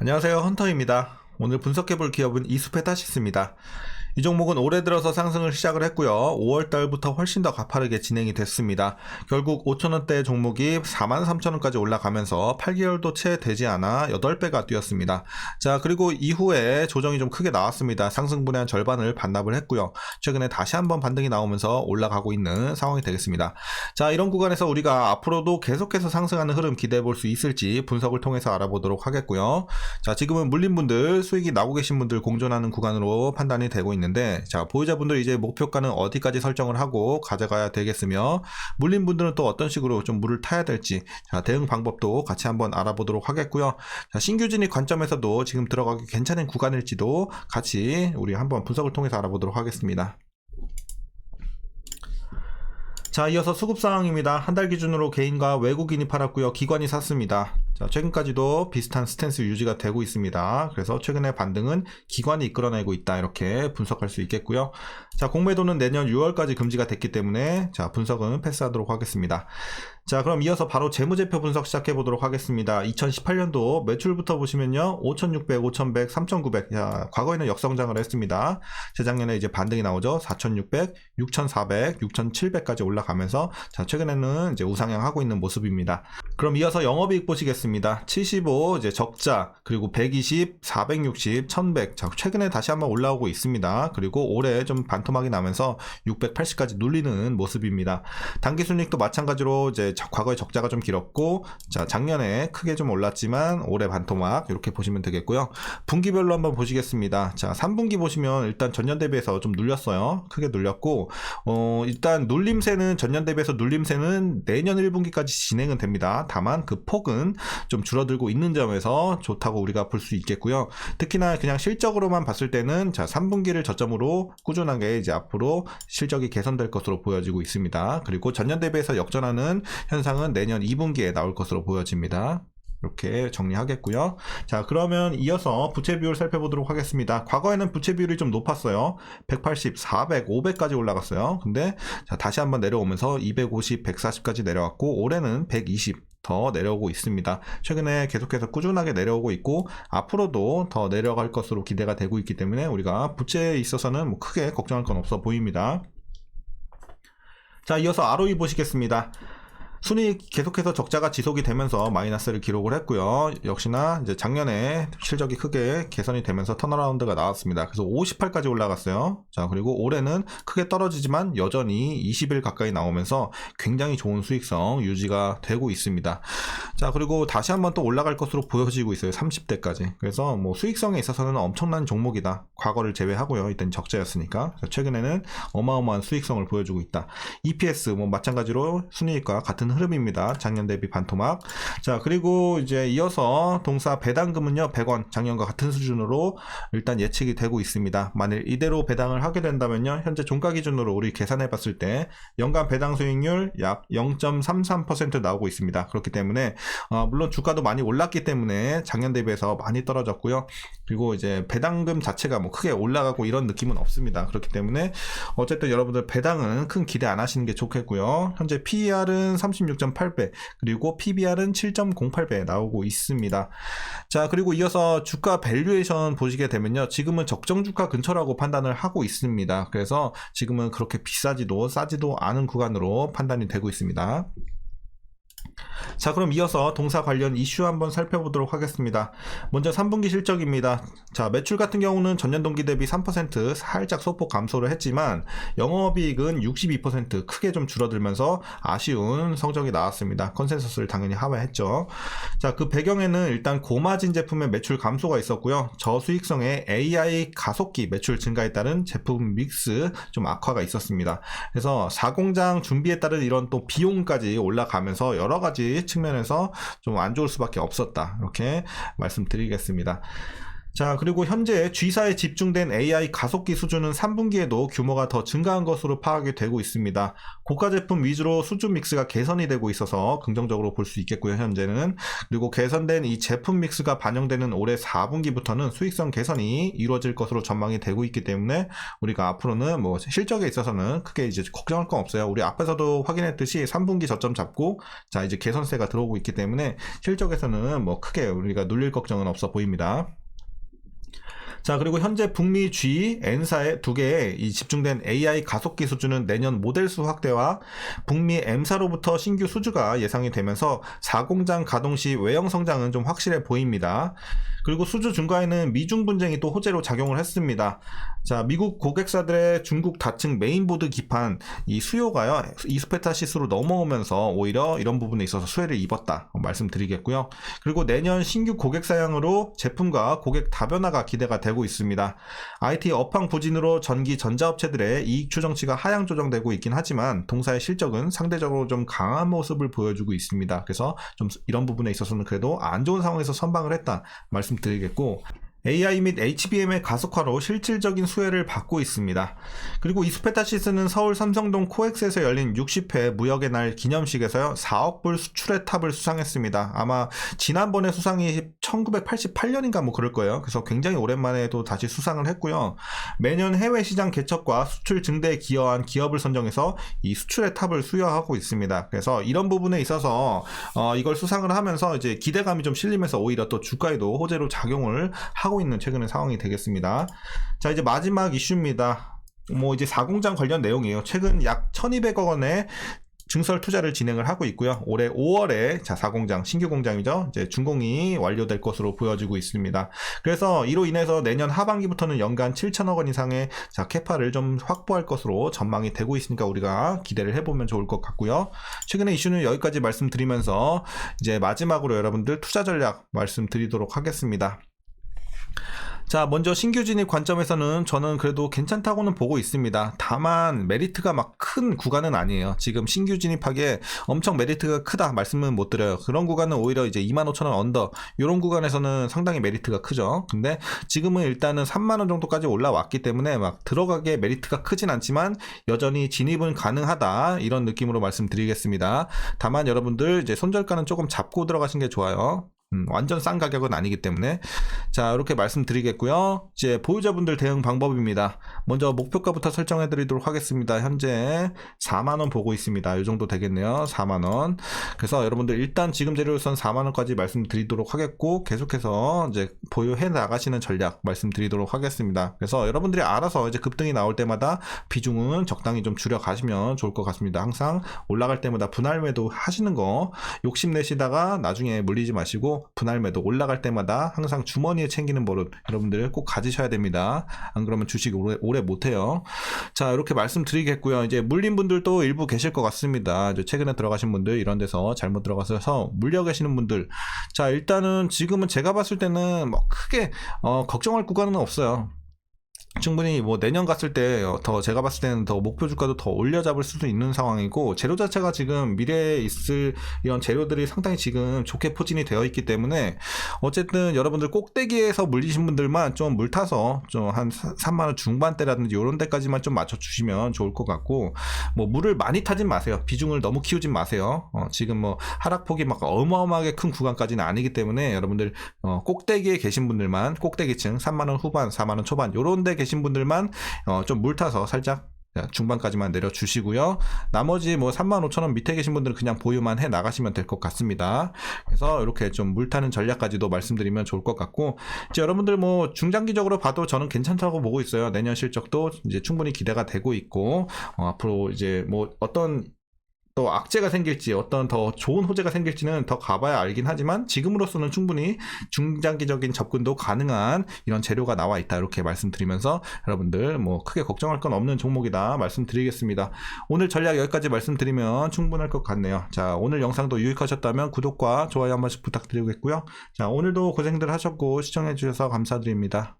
안녕하세요 헌터입니다. 오늘 분석해볼 기업은 이수페타시스입니다. 이 종목은 올해 들어서 상승을 시작을 했고요. 5월 달부터 훨씬 더 가파르게 진행이 됐습니다. 결국 5천원대 종목이 43,000원까지 올라가면서 8개월도 채 되지 않아 8배가 뛰었습니다. 자, 그리고 이후에 조정이 좀 크게 나왔습니다. 상승분의 한 절반을 반납을 했고요. 최근에 다시 한번 반등이 나오면서 올라가고 있는 상황이 되겠습니다. 자, 이런 구간에서 우리가 앞으로도 계속해서 상승하는 흐름 기대해 볼 수 있을지 분석을 통해서 알아보도록 하겠고요. 자, 지금은 물린 분들, 수익이 나고 계신 분들 공존하는 구간으로 판단이 되고 있는 데 자, 보유자분들 이제 목표가는 어디까지 설정을 하고 가져가야 되겠으며 물린 분들은 또 어떤 식으로 좀 물을 타야 될지 자, 대응 방법도 같이 한번 알아보도록 하겠고요. 자, 신규 진입 관점에서도 지금 들어가기 괜찮은 구간일지도 같이 우리 한번 분석을 통해서 알아보도록 하겠습니다. 자, 이어서 수급 상황입니다. 한 달 기준으로 개인과 외국인이 팔았고요. 기관이 샀습니다. 자, 최근까지도 비슷한 스탠스 유지가 되고 있습니다. 그래서 최근의 반등은 기관이 이끌어내고 있다. 이렇게 분석할 수 있겠고요. 자, 공매도는 내년 6월까지 금지가 됐기 때문에 자, 분석은 패스하도록 하겠습니다. 자, 그럼 이어서 바로 재무제표 분석 시작해 보도록 하겠습니다. 2018년도 매출부터 보시면요. 5,600, 5,100, 3,900. 자, 과거에는 역성장을 했습니다. 재작년에 이제 반등이 나오죠. 4,600, 6,400, 6,700까지 올라가면서 자, 최근에는 이제 우상향 하고 있는 모습입니다. 그럼 이어서 영업이익 보시겠습니다. 75 이제 적자 그리고 120, 460, 1100. 자, 최근에 다시 한번 올라오고 있습니다. 그리고 올해 좀 반토막이 나면서 680까지 눌리는 모습입니다. 단기 순익도 마찬가지로 이제 자, 과거에 적자가 좀 길었고 자, 작년에 크게 좀 올랐지만 올해 반토막 이렇게 보시면 되겠고요. 분기별로 한번 보시겠습니다. 자, 3분기 보시면 일단 전년 대비해서 좀 눌렸어요. 크게 눌렸고 어, 일단 눌림세는 전년 대비해서 눌림세는 내년 1분기까지 진행은 됩니다. 다만 그 폭은 좀 줄어들고 있는 점에서 좋다고 우리가 볼 수 있겠고요. 특히나 그냥 실적으로만 봤을 때는 자, 3분기를 저점으로 꾸준하게 이제 앞으로 실적이 개선될 것으로 보여지고 있습니다. 그리고 전년 대비해서 역전하는 현상은 내년 2분기에 나올 것으로 보여집니다. 이렇게 정리하겠고요. 자, 그러면 이어서 부채 비율 살펴보도록 하겠습니다. 과거에는 부채 비율이 좀 높았어요. 180, 400, 500까지 올라갔어요. 근데 자, 다시 한번 내려오면서 250, 140까지 내려왔고 올해는 120 더 내려오고 있습니다. 최근에 계속해서 꾸준하게 내려오고 있고 앞으로도 더 내려갈 것으로 기대가 되고 있기 때문에 우리가 부채에 있어서는 뭐 크게 걱정할 건 없어 보입니다. 자, 이어서 ROE 보시겠습니다. 순이익 계속해서 적자가 지속이 되면서 마이너스를 기록을 했고요. 역시나 이제 작년에 실적이 크게 개선이 되면서 턴어라운드가 나왔습니다. 그래서 58까지 올라갔어요. 자, 그리고 올해는 크게 떨어지지만 여전히 20일 가까이 나오면서 굉장히 좋은 수익성 유지가 되고 있습니다. 자, 그리고 다시 한번 또 올라갈 것으로 보여지고 있어요. 30대까지. 그래서 뭐 수익성에 있어서는 엄청난 종목이다. 과거를 제외하고요. 이땐 적자였으니까. 최근에는 어마어마한 수익성을 보여주고 있다. EPS 뭐 마찬가지로 순이익과 같은 흐름입니다. 작년 대비 반토막. 자, 그리고 이제 이어서 동사 배당금은요, 100원, 작년과 같은 수준으로 일단 예측이 되고 있습니다. 만일 이대로 배당을 하게 된다면요, 현재 종가 기준으로 우리 계산해 봤을 때 연간 배당 수익률 약 0.33% 나오고 있습니다. 그렇기 때문에, 어, 물론 주가도 많이 올랐기 때문에 작년 대비해서 많이 떨어졌고요. 그리고 이제 배당금 자체가 뭐 크게 올라가고 이런 느낌은 없습니다. 그렇기 때문에 어쨌든 여러분들 배당은 큰 기대 안 하시는 게 좋겠고요. 현재 PER은 36.8배 그리고 PBR은 7.08배 나오고 있습니다. 자 그리고 이어서 주가 밸류에이션 보시게 되면요. 지금은 적정 주가 근처라고 판단을 하고 있습니다. 그래서 지금은 그렇게 비싸지도 싸지도 않은 구간으로 판단이 되고 있습니다. 자, 그럼 이어서 동사 관련 이슈 한번 살펴보도록 하겠습니다. 먼저 3분기 실적입니다. 자, 매출 같은 경우는 전년 동기 대비 3% 살짝 소폭 감소를 했지만 영업이익은 62% 크게 좀 줄어들면서 아쉬운 성적이 나왔습니다. 컨센서스를 당연히 하회했죠. 자, 그 배경에는 일단 고마진 제품의 매출 감소가 있었고요. 저수익성의 AI 가속기 매출 증가에 따른 제품 믹스 좀 악화가 있었습니다. 그래서 사공장 준비에 따른 이런 또 비용까지 올라가면서 여러 가지 측면에서 좀 안 좋을 수밖에 없었다. 이렇게 말씀드리겠습니다. 자, 그리고 현재 G사에 집중된 AI 가속기 수준은 3분기에도 규모가 더 증가한 것으로 파악이 되고 있습니다. 고가 제품 위주로 수준 믹스가 개선이 되고 있어서 긍정적으로 볼 수 있겠고요, 현재는. 그리고 개선된 이 제품 믹스가 반영되는 올해 4분기부터는 수익성 개선이 이루어질 것으로 전망이 되고 있기 때문에 우리가 앞으로는 뭐 실적에 있어서는 크게 이제 걱정할 건 없어요. 우리 앞에서도 확인했듯이 3분기 저점 잡고 자, 이제 개선세가 들어오고 있기 때문에 실적에서는 뭐 크게 우리가 눌릴 걱정은 없어 보입니다. 자, 그리고 현재 북미 G, N사의 두 개의 이 집중된 AI 가속기 수주는 내년 모델 수 확대와 북미 M사로부터 신규 수주가 예상이 되면서 4공장 가동 시 외형 성장은 좀 확실해 보입니다. 그리고 수주 증가에는 미중 분쟁이 또 호재로 작용을 했습니다. 자, 미국 고객사들의 중국 다층 메인보드 기판 이 수요가요 이스페타시스로 넘어오면서 오히려 이런 부분에 있어서 수혜를 입었다 말씀드리겠고요. 그리고 내년 신규 고객 사양으로 제품과 고객 다변화가 기대가 되고 있습니다. IT 업황 부진으로 전기 전자업체들의 이익 추정치가 하향 조정되고 있긴 하지만 동사의 실적은 상대적으로 좀 강한 모습을 보여주고 있습니다. 그래서 좀 이런 부분에 있어서는 그래도 안 좋은 상황에서 선방을 했다 말씀 드리겠고 AI 및 HBM의 가속화로 실질적인 수혜를 받고 있습니다. 그리고 이스페타시스는 서울 삼성동 코엑스에서 열린 60회 무역의 날 기념식에서요 4억 불 수출의 탑을 수상했습니다. 아마 지난번에 수상이 1988년인가 뭐 그럴 거예요. 그래서 굉장히 오랜만에 또 다시 수상을 했고요. 매년 해외 시장 개척과 수출 증대에 기여한 기업을 선정해서 이 수출의 탑을 수여하고 있습니다. 그래서 이런 부분에 있어서 어, 이걸 수상을 하면서 이제 기대감이 좀 실리면서 오히려 또 주가에도 호재로 작용을 하고 있는 최근의 상황이 되겠습니다. 자, 이제 마지막 이슈입니다. 뭐 이제 4공장 관련 내용이에요. 최근 약 1200억 원의 증설 투자를 진행을 하고 있고요. 올해 5월에 자 4공장 신규 공장이죠. 이제 준공이 완료될 것으로 보여지고 있습니다. 그래서 이로 인해서 내년 하반기부터는 연간 7천억 원 이상의 자 캐파를 좀 확보할 것으로 전망이 되고 있으니까 우리가 기대를 해보면 좋을 것 같고요. 최근의 이슈는 여기까지 말씀드리면서 이제 마지막으로 여러분들 투자 전략 말씀드리도록 하겠습니다. 자, 먼저 신규 진입 관점에서는 저는 그래도 괜찮다고는 보고 있습니다. 다만 메리트가 막 큰 구간은 아니에요. 지금 신규 진입하기에 엄청 메리트가 크다 말씀은 못 드려요. 그런 구간은 오히려 이제 25,000원 언더 이런 구간에서는 상당히 메리트가 크죠. 근데 지금은 일단은 3만 원 정도까지 올라왔기 때문에 막 들어가기에 메리트가 크진 않지만 여전히 진입은 가능하다 이런 느낌으로 말씀드리겠습니다. 다만 여러분들 이제 손절가는 조금 잡고 들어가신 게 좋아요. 음, 완전 싼 가격은 아니기 때문에. 자 이렇게 말씀드리겠고요. 이제 보유자분들 대응 방법입니다. 먼저 목표가부터 설정해 드리도록 하겠습니다. 현재 4만원 보고 있습니다. 이 정도 되겠네요. 4만원. 그래서 여러분들 일단 지금 재료선 4만원까지 말씀드리도록 하겠고 계속해서 이제 보유해 나가시는 전략 말씀드리도록 하겠습니다. 그래서 여러분들이 알아서 이제 급등이 나올 때마다 비중은 적당히 좀 줄여 가시면 좋을 것 같습니다. 항상 올라갈 때마다 분할 매도 하시는 거 욕심내시다가 나중에 물리지 마시고 분할 매도 올라갈 때마다 항상 주머니에 챙기는 버릇 여러분들 꼭 가지셔야 됩니다. 안 그러면 주식 오래, 오래 못해요. 자, 이렇게 말씀드리겠고요. 이제 물린 분들도 일부 계실 것 같습니다. 최근에 들어가신 분들 이런 데서 잘못 들어가셔서 물려 계시는 분들. 자, 일단은 지금은 제가 봤을 때는 뭐 크게 어, 걱정할 구간은 없어요. 충분히 뭐 내년 갔을 때 더 제가 봤을 때는 더 목표 주가도 더 올려 잡을 수도 있는 상황이고 재료 자체가 지금 미래에 있을 이런 재료들이 상당히 지금 좋게 포진이 되어 있기 때문에 어쨌든 여러분들 꼭대기에서 물리신 분들만 좀 물 타서 좀 한 3만 원 중반대라든지 이런 데까지만 좀 맞춰 주시면 좋을 것 같고 뭐 물을 많이 타진 마세요. 비중을 너무 키우진 마세요. 어, 지금 뭐 하락폭이 막 어마어마하게 큰 구간까지는 아니기 때문에 여러분들 어, 꼭대기에 계신 분들만 꼭대기층 3만 원 후반, 4만 원 초반 요런 데 계신 분들만 어, 좀 물 타서 살짝 중반까지만 내려주시고요. 나머지 뭐 35,000원 밑에 계신 분들은 그냥 보유만 해 나가시면 될 것 같습니다. 그래서 이렇게 좀 물타는 전략까지도 말씀드리면 좋을 것 같고, 이제 여러분들 뭐 중장기적으로 봐도 저는 괜찮다고 보고 있어요. 내년 실적도 이제 충분히 기대가 되고 있고, 어, 앞으로 이제 뭐 어떤 또 악재가 생길지 어떤 더 좋은 호재가 생길지는 더 가봐야 알긴 하지만 지금으로서는 충분히 중장기적인 접근도 가능한 이런 재료가 나와 있다 이렇게 말씀드리면서 여러분들 뭐 크게 걱정할 건 없는 종목이다 말씀드리겠습니다. 오늘 전략 여기까지 말씀드리면 충분할 것 같네요. 자 오늘 영상도 유익하셨다면 구독과 좋아요 한 번씩 부탁드리겠고요. 자 오늘도 고생들 하셨고 시청해 주셔서 감사드립니다.